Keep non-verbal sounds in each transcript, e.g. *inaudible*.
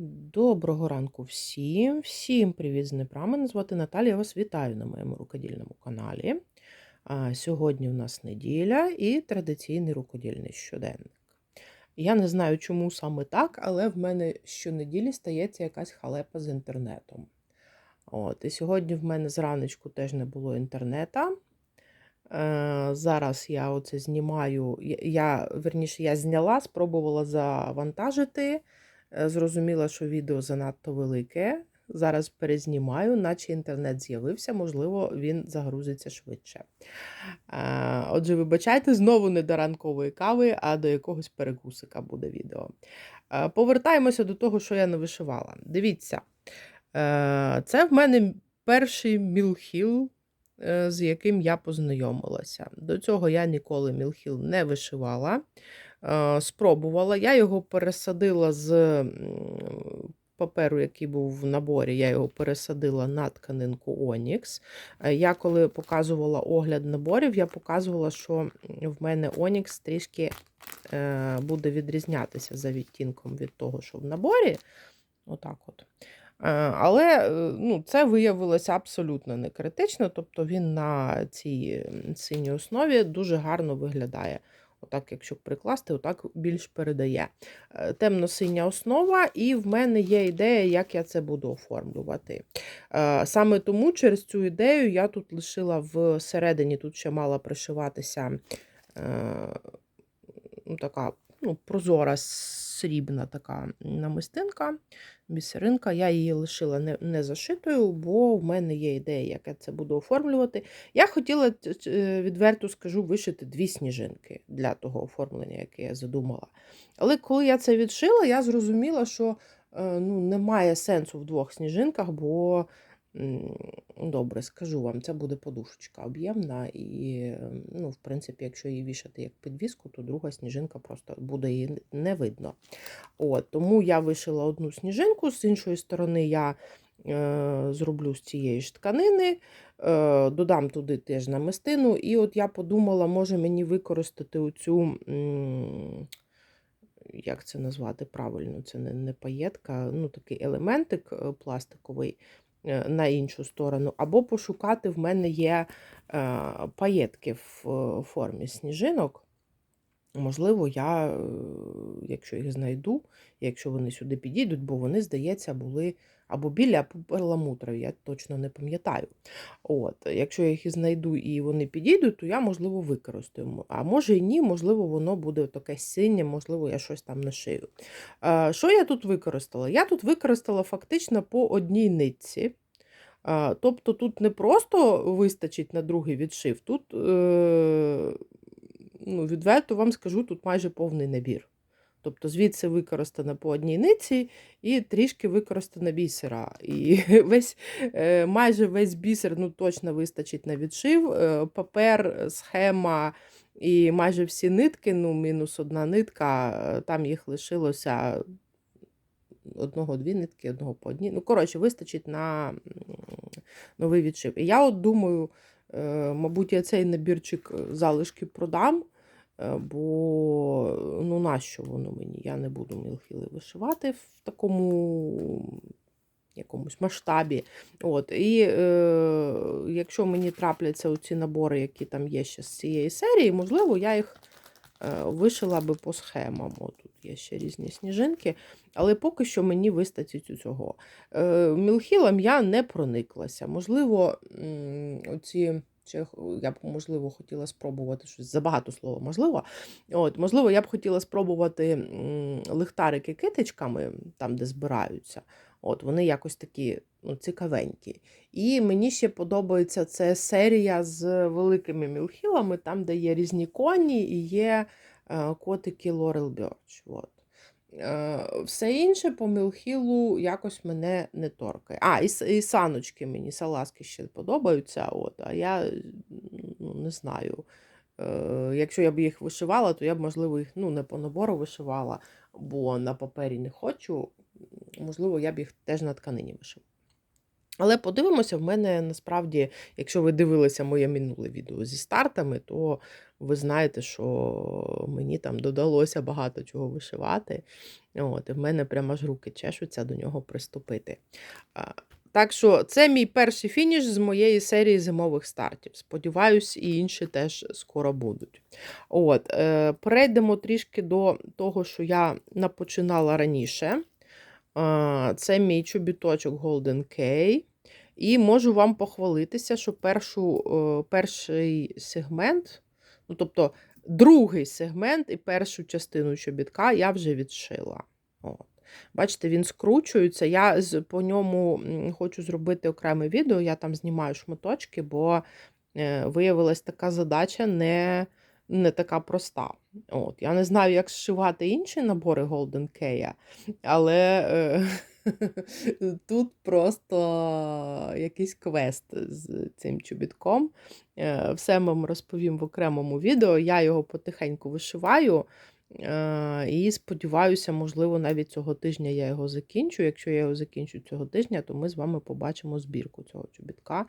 Доброго ранку всім. Всім привіт з Дніпра. Мене звати Наталія. Я вас вітаю на моєму рукодільному каналі. А, Сьогодні у нас неділя і традиційний рукодільний щоденник. Я не знаю, чому саме так, але в мене щонеділі стається якась халепа з інтернетом. От, І сьогодні в мене зранечку теж не було інтернета. Е, Зараз я оце знімаю. Я, верніше, я зняла, спробувала завантажити. Е, Зрозуміла, що відео занадто велике. Зараз перезнімаю, наче інтернет з'явився, можливо, він загрузиться швидше. Е, Отже, вибачайте, знову не до ранкової кави, а до якогось перекусика буде відео. Е, Повертаємося до того, що я не вишивала. Дивіться, це в мене перший мілхіл, з яким я познайомилася. До цього я ніколи мілхіл не вишивала. Е, Спробувала. Я його пересадила з паперу, який був в наборі, я його пересадила на тканинку Onyx. Е, Я коли показувала огляд наборів, я показувала, що в мене Onyx трішки е, буде відрізнятися за відтінком від того, що в наборі. Отак от. Але ну, це виявилося абсолютно не критично, тобто він на цій синій основі дуже гарно виглядає. Отак, якщо прикласти, отак більш передає. Е, Темно-синя основа, і в мене є ідея, як я це буду оформлювати. Е, Саме тому через цю ідею я тут лишила всередині, тут ще мала пришиватися е, ну, така ну, прозора срібна така намистинка, бісеринка. Я її лишила не, не зашитою, бо в мене є ідея, як я це буду оформлювати. Я хотіла, е, відверто скажу, вишити дві сніжинки для того оформлення, яке я задумала. Але коли я це відшила, я зрозуміла, що е, ну, немає сенсу в двох сніжинках, бо добре, скажу вам, це буде подушечка об'ємна, і, ну, в принципі, якщо її вішати як підвіску, то друга сніжинка просто буде її не видно. От, тому я вишила одну сніжинку, з іншої сторони, я е, зроблю з цієї ж тканини, е, додам туди теж намистину, і от я подумала, може мені використати оцю. м, Як це назвати правильно? Це не, не паєтка, ну такий елементик е, пластиковий на іншу сторону, або пошукати в мене є е, паєтки в е, формі сніжинок. Можливо, я, е, якщо їх знайду, якщо вони сюди підійдуть, бо вони, здається, були або білі, або перламутрові, я точно не пам'ятаю. От, Якщо я їх і знайду і вони підійдуть, то я, можливо, використаю. А може і ні, можливо, воно буде таке синє, можливо, я щось там нашию. Що я тут використала? Я тут використала фактично по одній нитці. Тобто тут не просто вистачить на другий відшив, тут, е, ну, відверто вам скажу, тут майже повний набір. Тобто звідси використано по одній ниці і трішки використано бісера. І *laughs* весь, е, майже весь бісер ну, точно вистачить на відшив. Е, Папер, схема і майже всі нитки, ну, мінус одна нитка, е, там їх лишилося одного-дві нитки, одного по одній. Ну, коротше, вистачить на новий відшив. І я от думаю, мабуть, я цей набірчик залишки продам. Е, Бо ну нащо воно мені? Я не буду мілхіли вишивати в такому якомусь масштабі. От, І е, якщо мені трапляться оці набори, які там є ще з цієї серії, можливо, я їх е, вишила би по схемам. От тут є ще різні сніжинки, але поки що мені вистачить у цього. Е, мілхілом я не прониклася. Можливо, оці. Чи я б, можливо, хотіла спробувати щось забагато слова, можливо. От, Можливо, я б хотіла спробувати лихтарики китичками, там, де збираються. От, Вони якось такі ну, цікавенькі. І мені ще подобається це серія з великими мілхілами, там, де є різні коні і є е, котики Лорел Бьорч. От. Е, Все інше по мілхілу якось мене не торкає. А, і, і саночки мені, салазки ще подобаються. От, а я ну, не знаю. Е, Якщо я б їх вишивала, то я б, можливо, їх ну, не по набору вишивала, бо на папері не хочу. Можливо, я б їх теж на тканині вишивала. Але подивимося, в мене насправді, якщо ви дивилися моє минуле відео зі стартами, то ви знаєте, що мені там додалося багато чого вишивати. От, і в мене прямо аж руки чешуться до нього приступити. Так що це мій перший фініш з моєї серії зимових стартів. Сподіваюсь, і інші теж скоро будуть. От, е, Перейдемо трішки до того, що я напочинала раніше. Це мій чобіточок Golden K. І можу вам похвалитися, що першу, перший сегмент, ну тобто другий сегмент і першу частину чобітка я вже відшила. От. Бачите, він скручується. Я по ньому хочу зробити окреме відео, я там знімаю шматочки, бо е, виявилась така задача не, не така проста. От. Я не знаю, як зшивати інші набори Golden Key, але е, *laughs* тут просто якийсь квест з цим чобітком. Е, Все вам розповім в окремому відео. Я його потихеньку вишиваю. Е, І сподіваюся, можливо, навіть цього тижня я його закінчу. Якщо я його закінчу цього тижня, то ми з вами побачимо збірку цього чобітка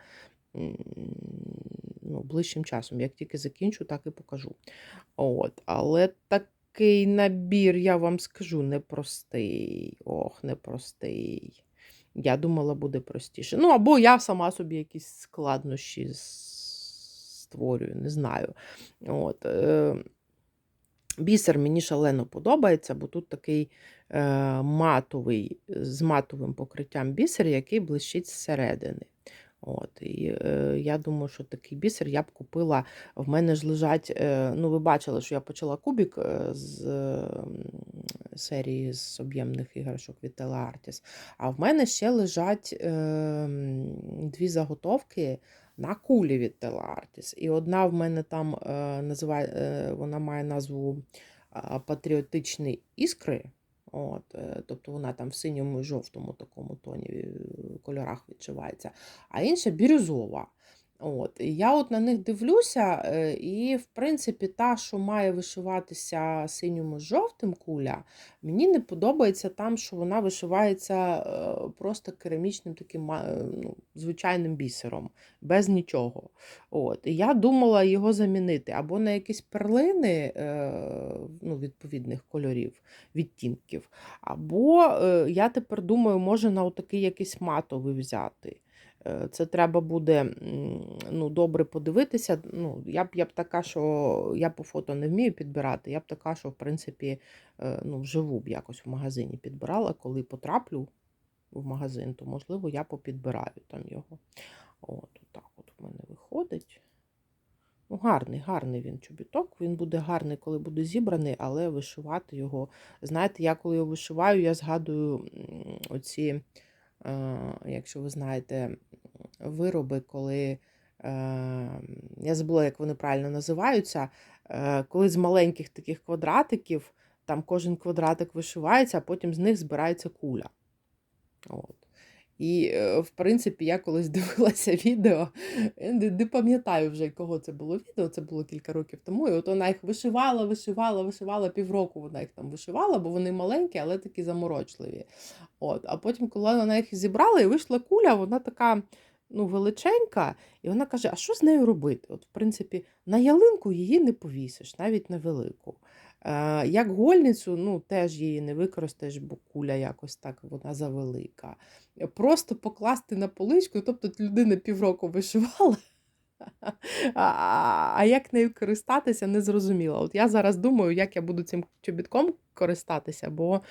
ну, ближчим часом. Як тільки закінчу, так і покажу. От. Але такий набір, я вам скажу, непростий. Ох, непростий. Я думала, буде простіше. Ну, або я сама собі якісь складнощі створюю, не знаю. От. Е, Бісер мені шалено подобається, бо тут такий е, матовий, з матовим покриттям бісер, який блищить зсередини. От, і е, я думаю, що такий бісер я б купила. В мене ж лежать, е, ну, ви бачили, що я почала кубік е, з е, серії з об'ємних іграшок від Teleartis. А в мене ще лежать е, дві заготовки на кулі від Teleartis. І одна в мене там е, називає, е, вона має назву Патріотичні іскри. От, е, тобто вона там в синьому і жовтому такому тоні е, кольорах відчувається, а інша бірюзова. От, я от на них дивлюся, е, і, в принципі, та, що має вишиватися синьому з жовтим куля, мені не подобається там, що вона вишивається е, просто керамічним таким е, ну, звичайним бісером, без нічого. От, і я думала його замінити або на якісь перлини ну, відповідних кольорів, відтінків, або я тепер думаю, може на отакий якийсь матовий взяти. Це треба буде ну, добре подивитися. Ну, я б я б така, що я по фото не вмію підбирати. Я б така, що в принципі е, ну, вживу б якось в магазині підбирала. Коли потраплю в магазин, то можливо я попідбираю там його. От, так от в мене виходить. Ну, гарний, гарний він чобіток. Він буде гарний, коли буде зібраний, але вишивати його. Знаєте, я коли його вишиваю, я згадую оці, якщо ви знаєте, вироби, коли. е, Я забула, як вони правильно називаються. е, Коли з маленьких таких квадратиків, там кожен квадратик вишивається, а потім з них збирається куля. От. І, е, в принципі, я колись *laughs* дивилася відео, не, не пам'ятаю вже, кого це було відео, це було кілька років тому. І от вона їх вишивала, вишивала, вишивала півроку вона їх там вишивала, бо вони маленькі, але такі заморочливі. От. А потім, коли вона їх зібрала і вийшла куля, вона така ну, величенька, і вона каже: а що з нею робити? От, в принципі, на ялинку її не повісиш, навіть невелику. Е, Як гольницю, ну, теж її не використаєш, бо куля якось так вона завелика. Просто покласти на поличку, тобто людина півроку вишивала, *laughs* а, а як нею користатися, не зрозуміла. От я зараз думаю, як я буду цим чобітком користатися, бо,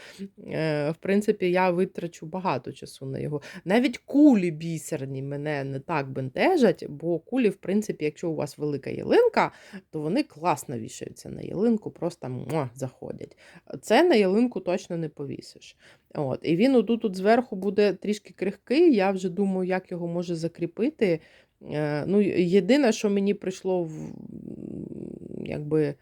е, в принципі, я витрачу багато часу на його. Навіть кулі бісерні мене не так бентежать, бо кулі, в принципі, якщо у вас велика ялинка, то вони класно вішаються на ялинку, просто муа, заходять. Це на ялинку точно не повісиш. От. І він отут тут зверху буде трішки крихкий, я вже думаю, як його може закріпити. Е, Ну, єдине, що мені прийшло в, якби,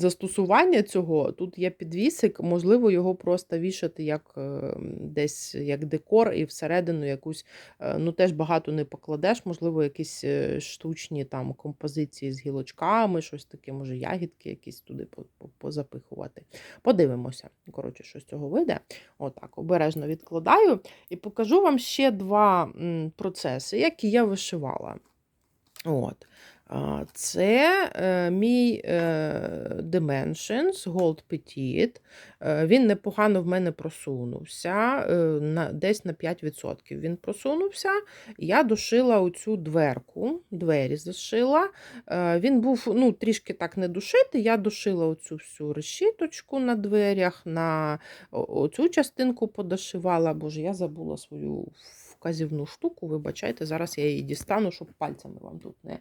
застосування цього. Тут є підвісик, можливо, його просто вішати як е, десь як декор і всередину якусь, е, ну теж багато не покладеш, можливо, якісь е, штучні там композиції з гілочками, щось таке, може, ягідки якісь туди по- по- позапихувати. Подивимося. Коротше, що з цього вийде. Отак, обережно відкладаю. І покажу вам ще два процеси, які я вишивала. От. Це е, мій е, Dimensions Gold Petit. Е, Він непогано в мене просунувся, е, на, десь на 5% він просунувся. Я дошила оцю дверку, двері зашила. Е, Він був ну, трішки так не душити. Я дошила оцю всю решіточку на дверях, на оцю частинку подошивала. Боже, я забула свою вказівну штуку. Вибачайте, зараз я її дістану, щоб пальцями вам тут не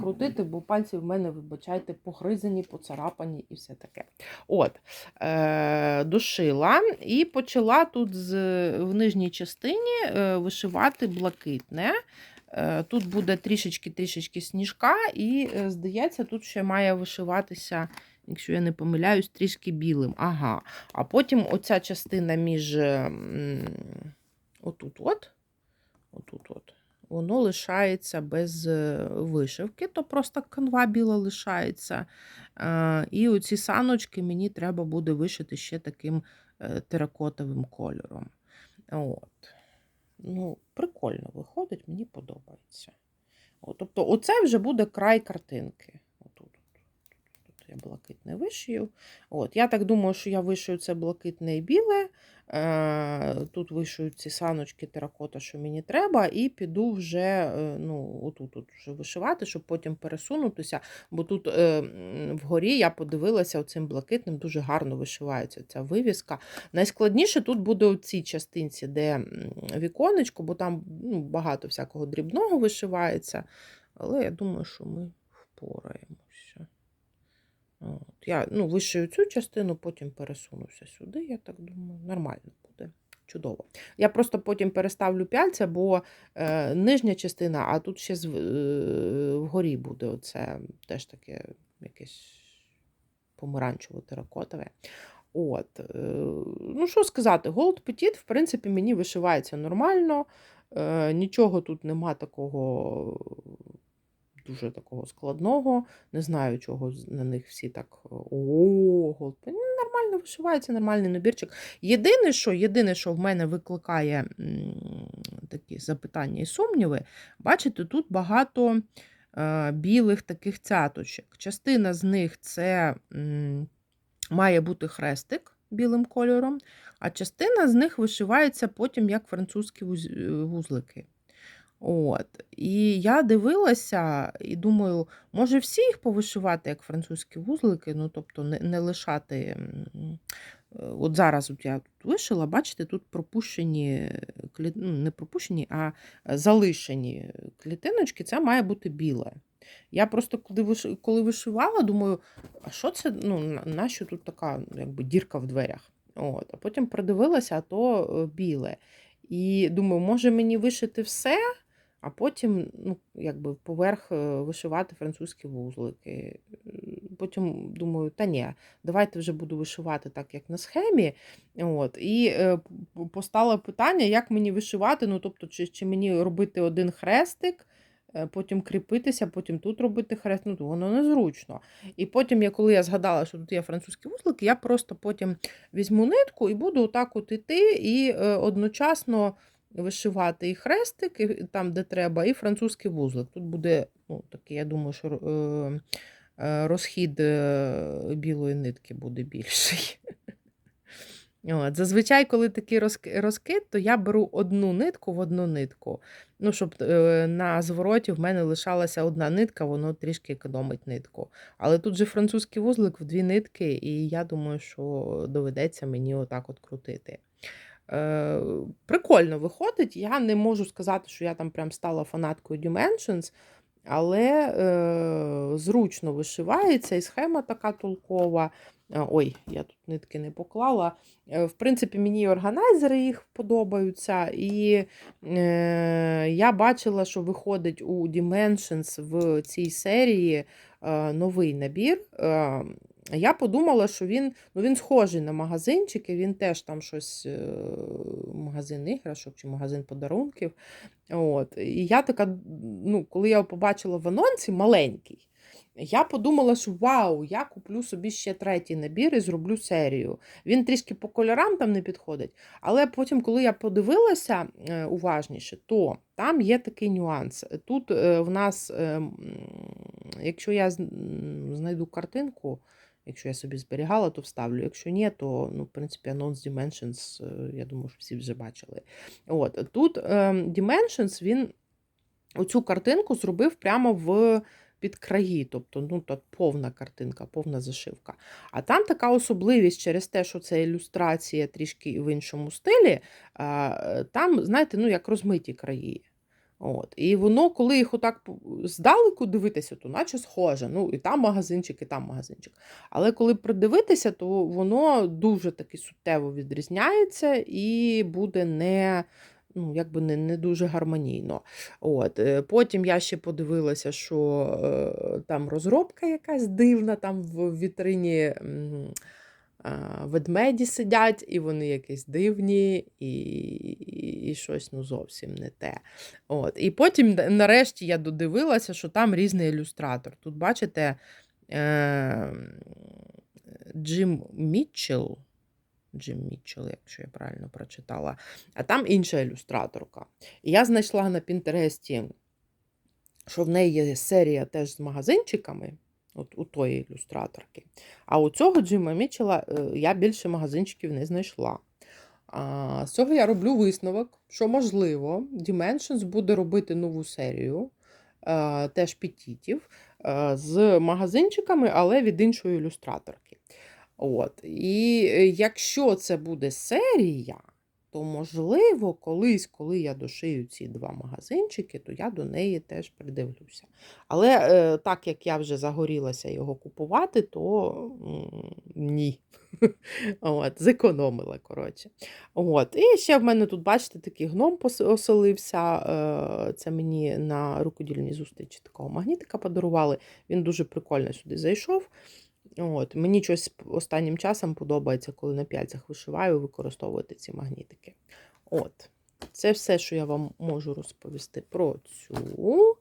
крутити, бо пальці в мене, вибачайте, погризані, поцарапані і все таке. От, е, дошила і почала тут з, в нижній частині е, вишивати блакитне. Е, Тут буде трішечки-трішечки сніжка, і, е, здається, тут ще має вишиватися, якщо я не помиляюсь, трішки білим. Ага. А потім оця частина між м, отут от, отут от, воно лишається без е, вишивки, то просто канва біла лишається. Е, І оці саночки мені треба буде вишити ще таким е, теракотовим кольором. От. Ну, прикольно виходить, мені подобається. От, тобто, оце вже буде край картинки. Я блакитне вишию. От, я так думаю, що я вишию це блакитне і біле. Е, Тут вишию ці саночки теракота, що мені треба, і піду вже е, ну, отут от вже вишивати, щоб потім пересунутися. Бо тут е, вгорі я подивилася оцим блакитним, дуже гарно вишивається ця вивіска. Найскладніше тут буде у цій частинці, де віконечко, бо там ну, багато всякого дрібного вишивається. Але я думаю, що ми впораємося. От. Я ну, вишию цю частину, потім пересунуся сюди, я так думаю, нормально буде. Чудово. Я просто потім переставлю пяльця, бо е, нижня частина, а тут ще з, е, вгорі буде оце теж таке якесь помаранчево-теракотове. От, е, ну що сказати, Gold Petit, в принципі, мені вишивається нормально. Е, нічого тут нема такого дуже такого складного. Не знаю, чого на них всі так о, Gold Petit». Ну, нормально вишивається, нормальний набірчик. Єдине, що, єдине, що в мене викликає такі запитання і сумніви, бачите, тут багато е, білих таких цяточок. Частина з них це має бути хрестик білим кольором, а частина з них вишивається потім як французькі е, вузлики. От. І я дивилася і думаю, може всі їх повишивати як французькі вузлики, ну тобто не, не лишати. е, От зараз от я тут вишила, бачите, тут пропущені, ну, не пропущені, а залишені клітиночки, це має бути біле. Я просто коли вишивала, думаю, а що це? Ну, нащо тут така якби, дірка в дверях? От. А потім придивилася, а то е, біле. І думаю, може мені вишити все, а потім ну, якби, поверх е, вишивати французькі вузлики. Потім думаю, та ні, давайте вже буду вишивати так, як на схемі. От. І е, постало питання, як мені вишивати, ну, тобто, чи, чи мені робити один хрестик, е, потім кріпитися, потім тут робити хрест, ну, воно незручно. І потім, я, коли я згадала, що тут є французькі вузлики, я просто потім візьму нитку і буду отак от іти і одночасно вишивати і хрестик, і там, де треба, і французький вузлик. Тут буде, ну, такий, я думаю, що е, е, розхід е, білої нитки буде більший. *laughs* От, зазвичай, коли такий розкид, то я беру одну нитку в одну нитку. Ну, щоб на звороті в мене лишалася одна нитка, воно трішки економить нитку. Але тут же французький вузлик в дві нитки, і я думаю, що доведеться мені отак от крутити. Е, прикольно виходить. Я не можу сказати, що я там прям стала фанаткою Dimensions, але е, зручно вишивається, і схема така толкова. Е, Ой, я тут нитки не поклала. Е, В принципі, мені органайзери їх подобаються. І е, я бачила, що виходить у Dimensions в цій серії е, новий набір. Е, Я подумала, що він ну, він схожий на магазинчики, він теж там щось, е, магазин іграшок чи магазин подарунків. От. І я така, ну, коли я побачила в анонсі, маленький. Я подумала, що вау, я куплю собі ще третій набір і зроблю серію. Він трішки по кольорам там не підходить. Але потім, коли я подивилася е, уважніше, то там є такий нюанс. Тут е, в нас, е, якщо я знайду картинку, якщо я собі зберігала, то вставлю. Якщо ні, то ну, в принципі анонс Dimensions, е, я думаю, що всі вже бачили. От тут е, Dimensions, він оцю картинку зробив прямо в під краї, тобто ну, тут повна картинка, повна зашивка. А там така особливість через те, що це ілюстрація трішки в іншому стилі, е, там, знаєте, ну, як розмиті краї. От. І воно, коли їх отак здалеку дивитися, то наче схоже. Ну, і там магазинчик, і там магазинчик. Але коли придивитися, то воно дуже таки суттєво відрізняється і буде не, ну, якби не, не дуже гармонійно. От. е, Потім я ще подивилася, що е, там розробка якась дивна, там в вітрині а, ведмеді сидять, і вони якісь дивні, і, і, і щось ну, зовсім не те. От. І потім, нарешті, я додивилася, що там різний ілюстратор. Тут, бачите, е, Джим Мітчелл. Джим Мітчелл, якщо я правильно прочитала. А там інша ілюстраторка. І я знайшла на Пінтересті, що в неї є серія теж з магазинчиками, от у тої ілюстраторки. А у цього Джима Мітчелла е, я більше магазинчиків не знайшла. А, з цього я роблю висновок, що можливо, Dimensions буде робити нову серію, е, теж петітів, е, з магазинчиками, але від іншої ілюстраторки. От. І якщо це буде серія, то можливо, колись, коли я дошию ці два магазинчики, то я до неї теж придивлюся. Але е, так як я вже загорілася його купувати, то м, ні. *laughs* От, зекономила, коротше. От. І ще в мене тут, бачите, такий гном оселився. Е, Це мені на рукодільній зустрічі такого магнітика подарували. Він дуже прикольно сюди зайшов. От, мені щось останнім часом подобається, коли на п'яльцях вишиваю, використовувати ці магнітики. От, це все, що я вам можу розповісти про цю.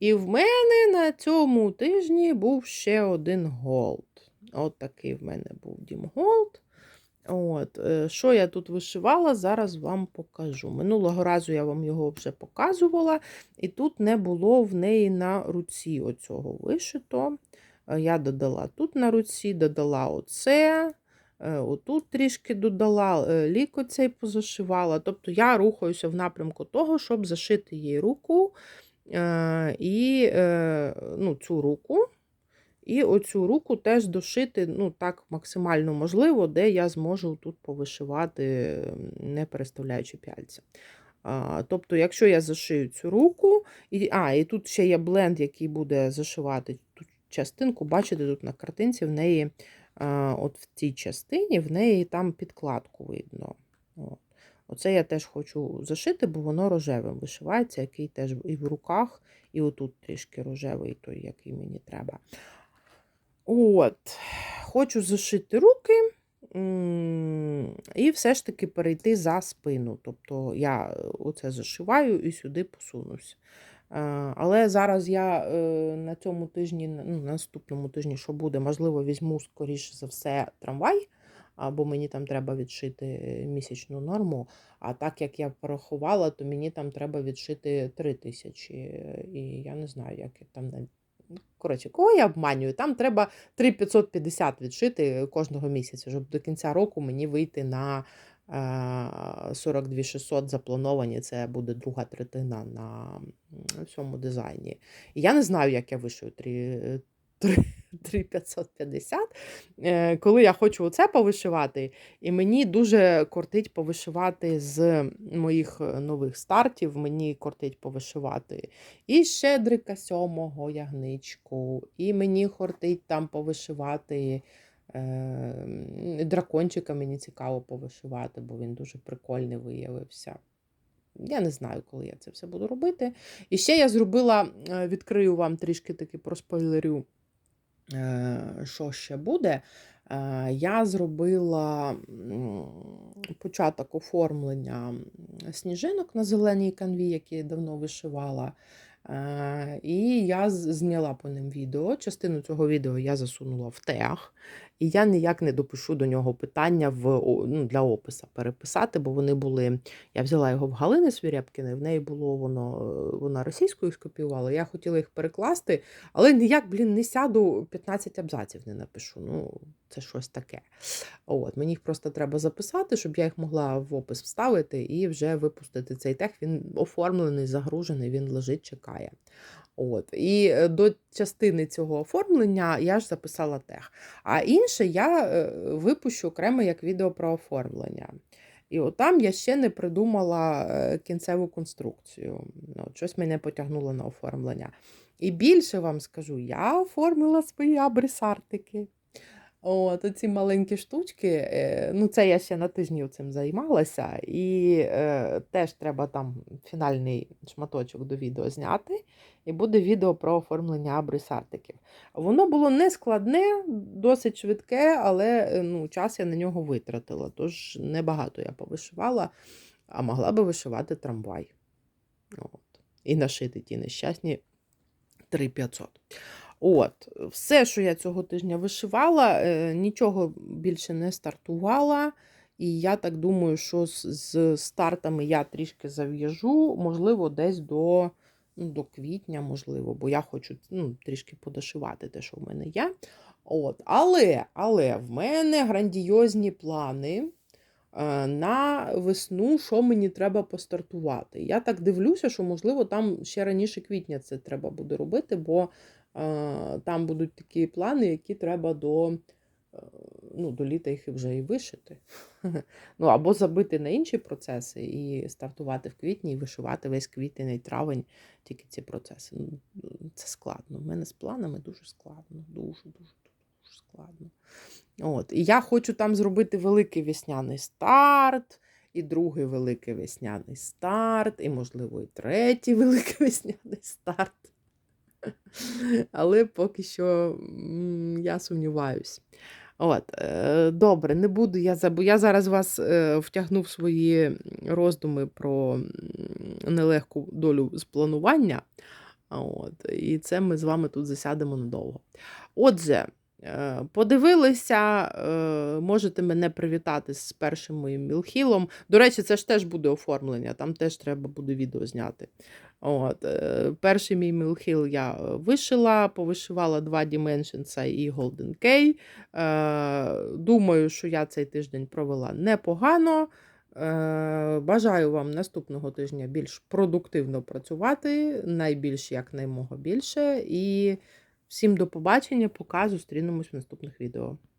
І в мене на цьому тижні був ще один голд. От такий в мене був Дім Голд. От, е, що я тут вишивала, зараз вам покажу. Минулого разу я вам його вже показувала, і тут не було в неї на руці оцього вишито. Е, Я додала тут на руці, додала оце, е, отут трішки додала, е, лік оцей позашивала. Тобто я рухаюся в напрямку того, щоб зашити їй руку і ну, цю руку. І оцю руку теж дошити ну, так максимально можливо, де я зможу тут повишивати, не переставляючи пяльця. А, тобто, якщо я зашию цю руку, і, а, і тут ще є бленд, який буде зашивати частинку, бачите, тут на картинці в неї, от в цій частині, в неї там підкладку видно. Оце я теж хочу зашити, бо воно рожевим вишивається, який теж і в руках, і отут трішки рожевий, той, який мені треба. От, хочу зашити руки і все ж таки перейти за спину. Тобто я оце зашиваю і сюди посунусь. Е, Але зараз я е, на цьому тижні, ну, на наступному тижні, що буде, можливо, візьму, скоріше за все, трамвай, або мені там треба відшити місячну норму. А так як я порахувала, то мені там треба відшити 3 тисячі. І я не знаю, як я там Коротше, кого я обманюю? Там треба 3550 відшити кожного місяця, щоб до кінця року мені вийти на 42 600 заплановані. Це буде друга третина на всьому дизайні. І я не знаю, як я вишию 3, 3550. Е, Коли я хочу оце повишивати, і мені дуже кортить повишивати з моїх е, нових стартів, мені кортить повишивати і щедрика сьомого ягничку, і мені хортить там повишивати. Е, м, дракончика мені цікаво повишивати, бо він дуже прикольний виявився. Я не знаю, коли я це все буду робити. І ще я зробила, е, відкрию вам трішки таки проспойлерю. Е, Що ще буде? Е, Я зробила початок оформлення сніжинок на зеленій канві, які я давно вишивала. І я зняла по ним відео. Частину цього відео я засунула в тег, і я ніяк не допишу до нього питання в, ну, для описа переписати, бо вони були. Я взяла його в Галини Свірєпкіної, в неї було воно, е, вона російською скопіювала. Я хотіла їх перекласти, але ніяк, блін, не сяду 15 абзаців не напишу. Ну, це щось таке. От, мені їх просто треба записати, щоб я їх могла в опис вставити і вже випустити цей тег. Він оформлений, загружений, він лежить, чекає. От. І е, до частини цього оформлення я ж записала тег. А інше я е, випущу окремо як відео про оформлення. І от там я ще не придумала е, кінцеву конструкцію. Ну, От, щось мене потягнуло на оформлення. І більше вам скажу, я оформила свої абрисартики. От, оці маленькі штучки, е, ну це я ще на тижні цим займалася, і е, теж треба там фінальний шматочок до відео зняти, і буде відео про оформлення абрисартиків. Воно було не складне, досить швидке, але е, ну, час я на нього витратила, тож небагато я повишивала, а могла би вишивати трамвай. От. І нашити ті нещасні 3500. От, все, що я цього тижня вишивала, е, нічого більше не стартувала. І я так думаю, що з, стартами я трішки зав'яжу, можливо, десь до, ну, до квітня, можливо, бо я хочу ну, трішки подошивати те, що в мене є. От. Але, але в мене грандіозні плани е, на весну, що мені треба постартувати. Я так дивлюся, що, можливо, там ще раніше квітня це треба буде робити, бо там будуть такі плани, які треба до, е, ну, до літа їх вже і вишити. *laughs* Ну, або забити на інші процеси і стартувати в квітні і вишивати весь квітень і травень тільки ці процеси. Ну, Це складно. У мене з планами дуже складно. Дуже, дуже, дуже складно. От. І я хочу там зробити великий весняний старт, і другий великий весняний старт, і, можливо, і третій *laughs* великий весняний старт. *laughs* Але поки що я сумніваюсь. От, е, добре, не буду я забу. Я зараз вас втягнув в свої роздуми про нелегку долю з планування. От, і це ми з вами тут засядемо надовго. Отже, е, подивилися, е, можете мене привітати з першим моїм мілхілом. До речі, це ж теж буде оформлення, там теж треба буде відео зняти. От, е, перший мій мілхіл я е, вишила, повишивала два Dimensions і Golden K. Е, Думаю, що я цей тиждень провела непогано. Е, Бажаю вам наступного тижня більш продуктивно працювати, найбільш якнаймога більше. І всім до побачення, пока зустрінемось в наступних відео.